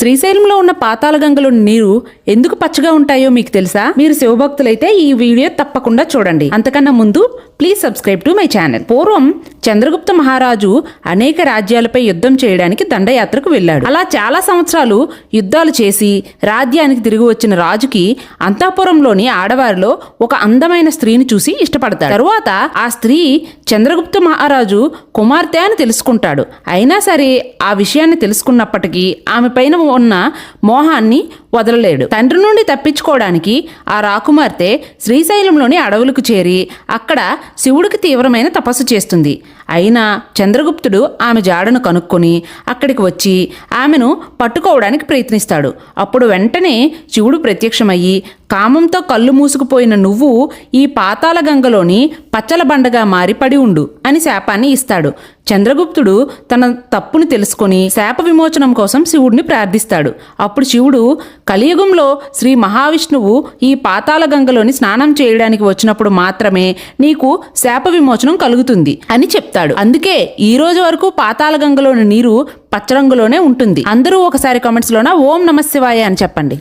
శ్రీశైలంలో ఉన్న పాతాళగంగలో నీరు ఎందుకు పచ్చగా ఉంటాయో మీకు తెలుసా? మీరు శివభక్తులైతే ఈ వీడియో తప్పకుండా చూడండి. అంతకన్నా ముందు please subscribe to my channel పూర్వం చంద్రగుప్త మహారాజు అనేక రాజ్యాలపై యుద్ధం చేయడానికి దండయాత్రకు వెళ్ళాడు. అలా చాలా సంవత్సరాలు యుద్ధాలు చేసి రాజ్యానికి తిరిగి వచ్చిన రాజుకి అంతాపురంలోని ఆడవారిలో ఒక అందమైన స్త్రీని చూసి ఇష్టపడతాడు. తరువాత ఆ స్త్రీ చంద్రగుప్త మహారాజు కుమార్తె అని తెలుసుకుంటాడు. అయినా సరే ఆ విషయాన్ని తెలుసుకున్నప్పటికీ ఆమె పైన ఉన్న మోహాన్ని వదలలేడు. తండ్రి నుండి తప్పించుకోవడానికి ఆ రాకుమార్తె శ్రీశైలంలోని అడవులకు చేరి అక్కడ శివుడికి తీవ్రమైన తపస్సు చేస్తుంది. అయినా చంద్రగుప్తుడు ఆమె జాడను కనుక్కొని అక్కడికి వచ్చి ఆమెను పట్టుకోవడానికి ప్రయత్నిస్తాడు. అప్పుడు వెంటనే శివుడు ప్రత్యక్షమయ్యి కామంతో కళ్ళు మూసుకుపోయిన నువ్వు ఈ పాతాళగంగలోని పచ్చల బండగా మారిపడి ఉండు అని శాపాన్ని ఇస్తాడు. చంద్రగుప్తుడు తన తప్పును తెలుసుకొని శాప విమోచనం కోసం శివుడిని ప్రార్థిస్తాడు. అప్పుడు శివుడు కలియుగంలో శ్రీ మహావిష్ణువు ఈ పాతాళ గంగలోని స్నానం చేయడానికి వచ్చినప్పుడు మాత్రమే నీకు శాప విమోచనం కలుగుతుంది అని చెప్తాడు. అందుకే ఈ రోజు వరకు పాతాళ గంగలోని నీరు పచ్చరంగులోనే ఉంటుంది. అందరూ ఒకసారి కామెంట్స్లోన ఓం నమశివాయ అని చెప్పండి.